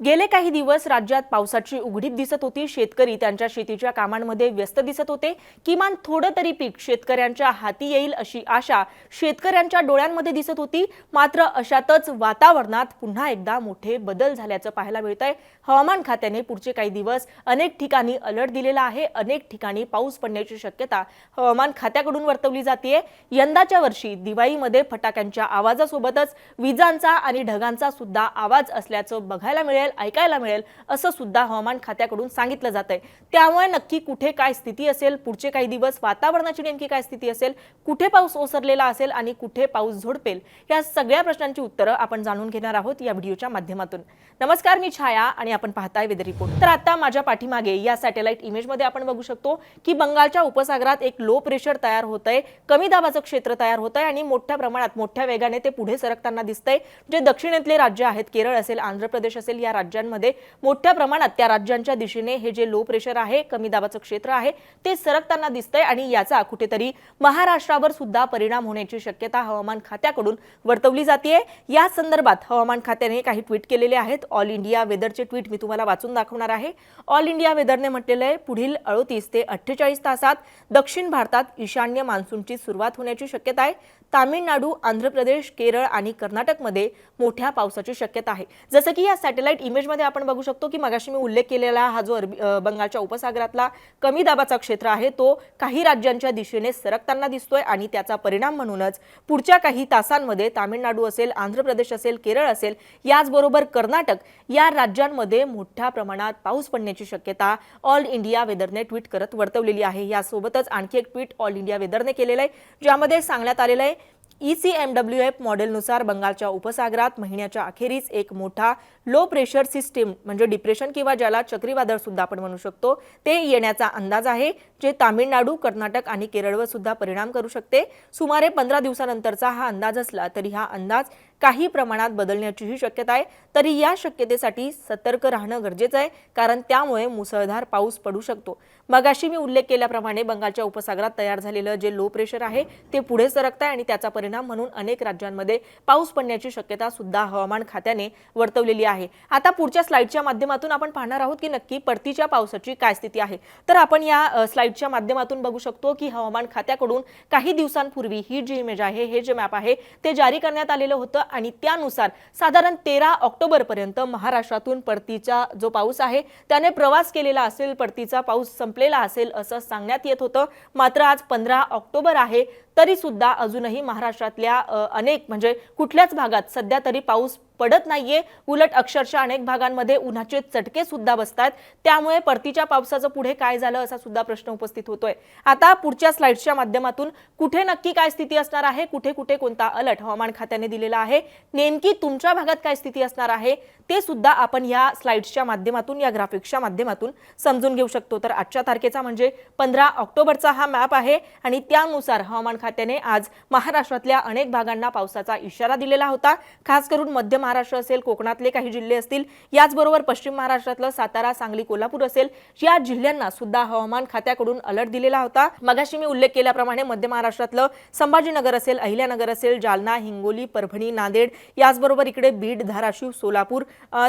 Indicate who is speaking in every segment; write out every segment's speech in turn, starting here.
Speaker 1: गेले काही दिवस राज्यात पावसाची उघडीप दिसत होती. शेतकरी त्यांच्या शेतीच्या कामांमध्ये व्यस्त दिसत होते. किमान थोडं तरी पीक शेतकऱ्यांच्या हाती येईल अशी आशा शेतकऱ्यांच्या डोळ्यांमध्ये दिसत होती. मात्र अशातच वातावरणात पुन्हा एकदा मोठे बदल झाल्याचं पाहायला मिळत आहे हवामान खात्याने पुढचे काही दिवस अनेक ठिकाणी अलर्ट दिलेला आहे. अनेक ठिकाणी पाऊस पडण्याची शक्यता हवामान खात्याकडून वर्तवली जाते यंदाच्या वर्षी दिवाळीमध्ये फटाक्यांच्या आवाजासोबतच विजांचा आणि ढगांचा सुद्धा आवाज असल्याचं बघायला मिळेल ऐकायला मिळेल असं सुद्धा हवामान खात्याकडून सांगितलं जात आहे त्यामुळे नक्की कुठे काय स्थिती असेल पुढचे काही दिवस वातावरणाची नेमकी काय स्थिती असेल कुठे पाऊस ओसरलेला असेल आणि कुठे पाऊस झोडपेल या सगळ्या प्रश्नांची उत्तरं आपण जाणून घेणार आहोत या व्हिडिओच्या माध्यमातून. नमस्कार मी छाया आणि आपण पाहताय वेदर रिपोर्ट तर आता माझ्या पाठीमागे या सॅटेलाइट इमेजमध्ये आपण बघू शकतो की बंगालच्या उपसागरात एक लो प्रेशर तयार होत आहे कमी दाबाचं क्षेत्र तयार होत आहे आणि मोठ्या प्रमाणात मोठ्या वेगाने ते पुढे सरकताना दिसतंय. जे दक्षिणेतले राज्य आहेत केरळ असेल आंध्र प्रदेश असेल या राज्यांमध्ये मोठ्या प्रमाणात त्या राज्यांच्या दिशेने हे जे लो प्रेशर आहे कमी दाबाचं क्षेत्र आहे ते सरकताना दिसतंय आणि याचा कुठेतरी महाराष्ट्रावर सुद्धा परिणाम होण्याची शक्यता हवामान खात्याकडून वर्तवली जाते या संदर्भात हवामान खात्याने काही ट्विट केलेले आहेत. ऑल इंडिया वेदरचे ट्विट मी तुम्हाला वाचून दाखवणार आहे. ऑल इंडिया वेदरने म्हटलेलं आहे पुढील अडोतीस ते अठ्ठेचाळीस तासात दक्षिण भारतात ईशान्य मान्सूनची सुरुवात होण्याची शक्यता आहे. तामिळनाडू आंध्र प्रदेश केरळ आणि कर्नाटकमध्ये मोठ्या पावसाची शक्यता आहे. जसं की या सॅटेलाइट इमेजमध्ये आपण बघू शकतो की मगाशी मी उल्लेख केलेला हा जो अरबी बंगालच्या उपसागरातला कमी दाबाचा क्षेत्र आहे तो काही राज्यांच्या दिशेने सरकताना दिसतोय आणि त्याचा परिणाम म्हणूनच पुढच्या काही तासांमध्ये तामिळनाडू असेल आंध्र प्रदेश असेल केरळ असेल याचबरोबर कर्नाटक या राज्यांमध्ये मोठ्या प्रमाणात पाऊस पडण्याची शक्यता ऑल इंडिया वेदरने ट्विट करत वर्तवलेली आहे. यासोबतच आणखी एक ट्विट ऑल इंडिया वेदरने केलेलं आहे ज्यामध्ये सांगण्यात आलेलं आहे E C M W F मॉडेलनुसार बंगालच्या उपसागरात महिन्याच्या अखेरीस एक मोठा लो प्रेशर सिस्टीम म्हणजे डिप्रेशन किंवा ज्याला चक्रीवादळ सुद्धा आपण म्हणू शकतो ते येण्याचा अंदाज आहे जे तामिळनाडू कर्नाटक आणि केरळवर सुद्धा परिणाम करू शकते. सुमारे पंधरा दिवसानंतरचा हा अंदाज असला तरी हा अंदाज काही प्रमाणात बदलण्याचीही शक्यता आहे. तरी या शक्यतेसाठी सतर्क राहणं गरजेचं आहे कारण त्यामुळे मुसळधार पाऊस पडू शकतो. मगाशी मी उल्लेख केल्याप्रमाणे बंगालच्या उपसागरात तयार झालेलं जे लो प्रेशर आहे ते पुढे सरकत आहे आणि त्याचा परिणाम म्हणून अनेक राज्यांमध्ये पाऊस पडण्याची शक्यता सुद्धा हवामान खात्याने वर्तवलेली आहे. आता पुढच्या स्लाइडच्या माध्यमातून आपण पाहणार आहोत की नक्की परतीच्या पावसाची काय स्थिती आहे. तर आपण या स्लाइडच्या माध्यमातून बघू शकतो की हवामान खात्याकडून काही दिवसांपूर्वी ही जी इमेज आहे हे जे मॅप आहे ते जारी करण्यात आलेलं होतं आणि त्यानुसार साधारण तेरा ऑक्टोबरपर्यंत महाराष्ट्रातून परतीचा जो पाऊस आहे त्याने प्रवास केलेला असेल परतीचा पाऊस संपलेला असेल असं सांगण्यात येत होतं. मात्र आज पंधरा ऑक्टोबर आहे तरी सुद्धा अजूनही महाराष्ट्रातल्या अनेक म्हणजे कुठल्याच भागात सध्या तरी पाऊस पडत नाहीये. उलट अक्षरशः अनेक भागांमध्ये उन्हाचे चटके सुद्धा बसतात त्यामुळे परतीच्या पावसाचं पुढे काय झालं असा सुद्धा प्रश्न उपस्थित होतोय. आता पुढच्या स्लाइड्सच्या माध्यमातून कुठे नक्की काय स्थिती असणार आहे कुठे कुठे कोणता अलर्ट हवामान खात्याने दिलेला आहे नेमकी तुमच्या भागात काय स्थिती असणार आहे ते सुद्धा आपण या स्लाइड्सच्या माध्यमातून या ग्राफिक्सच्या माध्यमातून समजून घेऊ शकतो. तर आजच्या तारखेचा म्हणजे पंधरा ऑक्टोबरचा हा मॅप आहे आणि त्यानुसार हवामान खात्याने आज महाराष्ट्रातल्या अनेक भागांना पावसाचा इशारा दिलेला होता. खास करून मध्य महाराष्ट्र असेल कोकणातले काही जिल्हे असतील याचबरोबर पश्चिम महाराष्ट्रातलं सातारा सांगली कोल्हापूर असेल या जिल्ह्यांना सुद्धा हवामान खात्याकडून अलर्ट दिलेला होता. मगाशी मी उल्लेख केल्याप्रमाणे मध्य महाराष्ट्रातलं संभाजीनगर असेल अहिल्यानगर असेल जालना हिंगोली परभणी नांदेड याचबरोबर इकडे बीड धाराशिव सोलापूर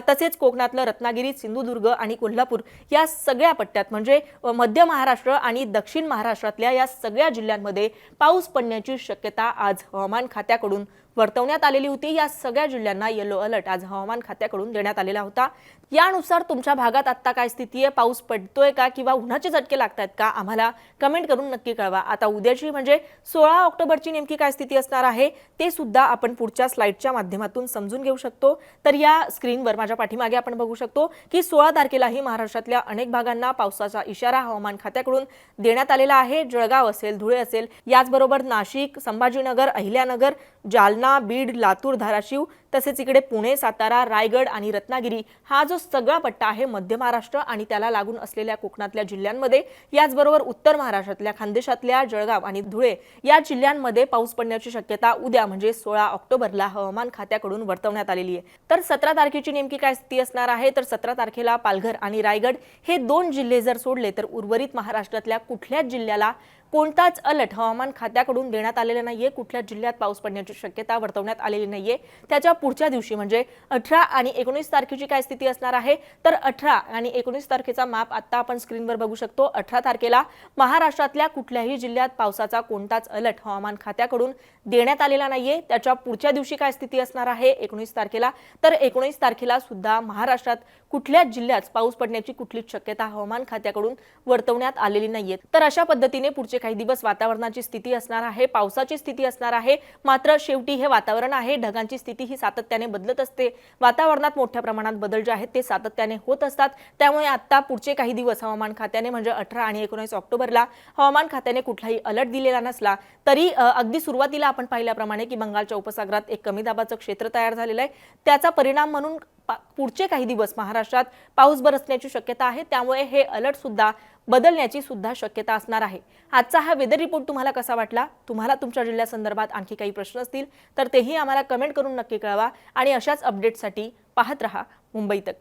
Speaker 1: तसेच कोकणातलं रत्नागिरी सिंधुदुर्ग आणि कोल्हापूर या सगळ्या पट्ट्यात म्हणजे मध्य महाराष्ट्र आणि दक्षिण महाराष्ट्रातल्या या सगळ्या जिल्ह्यांमध्ये पाऊस पडण्याची शक्यता आज हवामान खात्याकडून वर्तवण्यात आलेली होती. या सगळ्या जिल्ह्यांना येलो अलर्ट आज हवामान खात्याकडून देण्यात आलेला होता. यानुसार तुमच्या भागात आत्ता काय स्थिती आहे? पाऊस पडतोय का किंवा उन्हाचे झटके लागतात का? आम्हाला कमेंट करून नक्की कळवा. आता उद्याची म्हणजे सोळा ऑक्टोबरची नेमकी काय स्थिती असणार आहे? ते सुद्धा आपण पुढच्या स्लाइडच्या माध्यमातून समजून घेऊ शकतो. तर या स्क्रीनवर माझ्या पाठीमागे आपण बघू शकतो की सोळा तारखेलाही महाराष्ट्रातल्या अनेक भागांना पावसाचा इशारा हवामान खात्याकडून देण्यात आलेला आहे. जळगाव असेल धुळे असेल याचबरोबर नाशिक संभाजीनगर अहिल्यानगर जालना जालना बीड लातूर धाराशिव तसेच इकडे पुणे सातारा रायगड आणि रत्नागिरी हा जो सगळा पट्टा आहे मध्य महाराष्ट्र आणि त्याला लागून असलेल्या कोकणातल्या जिल्ह्यांमध्ये याचबरोबर उत्तर महाराष्ट्रातल्या खानदेशातल्या जळगाव आणि धुळे या जिल्ह्यांमध्ये पाऊस पडण्याची शक्यता उद्या म्हणजे सोळा ऑक्टोबरला हवामान खात्याकडून वर्तवण्यात आलेली आहे. तर सतरा तारखेची नेमकी काय स्थिती असणार आहे? तर सतरा तारखेला पालघर आणि रायगड हे दोन जिल्हे जर सोडले तर उर्वरित महाराष्ट्रातल्या कुठल्याच जिल्ह्याला कोणताच अलर्ट हवामान खात्याकडून देण्यात आलेला नाहीये. कुठल्या जिल्ह्यात पाऊस पडण्याची शक्यता वर्तवण्यात आलेली नाहीये. त्याच्या पुढच्या दिवशी म्हणजे अठरा आणि एकोणीस तारखेची काय स्थिती असणार आहे? तर अठरा आणि एकोणीस तारखेचा माप आता आपण स्क्रीनवर बघू शकतो. अठरा तारखेला महाराष्ट्रातल्या कुठल्याही जिल्ह्यात पावसाचा कोणताच अलर्ट हवामान खात्याकडून देण्यात आलेला नाहीये. त्याच्या पुढच्या दिवशी काय स्थिती असणार आहे? एकोणीस तारखेला. तर एकोणीस तारखेला सुद्धा महाराष्ट्रात कुठल्याच जिल्ह्यात पाऊस पडण्याची कुठलीच शक्यता हवामान खात्याकडून वर्तवण्यात आलेली नाहीये. तर अशा पद्धतीने पुढचे काही दिवस वातावरणाची स्थिती असणार आहे पावसाची स्थिती असणार आहे मात्र शेवटी हे वातावरण आहे ढगांची स्थिती ही सातत्याने बदलत असते. वातावरणात मोठ्या प्रमाणात बदल जे आहेत ते सातत्याने होत असतात. त्यामुळे आता पुढचे काही दिवस हवामान खात्याने म्हणजे अठरा आणि एकोणीस ऑक्टोबरला हवामान खात्याने कुठलाही अलर्ट दिलेला नसला तरी अगदी सुरुवातीला आपण पाहिल्याप्रमाणे की बंगालच्या उपसागरात एक कमी दाबाचं क्षेत्र तयार झालेलं आहे. त्याचा परिणाम म्हणून पुढचे काही दिवस महाराष्ट्रात पाऊस बरसण्याची शक्यता आहे. त्यामुळे हे अलर्ट सुद्धा बदलण्याची सुद्धा शक्यता असणार आहे. आजचा हा वेदर रिपोर्ट तुम्हाला कसा वाटला? तुम्हाला तुमच्या जिल्ह्यासंदर्भात आणखी काही प्रश्न असतील तर तेही आम्हाला कमेंट करून नक्की कळवा आणि अशाच अपडेटसाठी पाहत रहा मुंबई तक.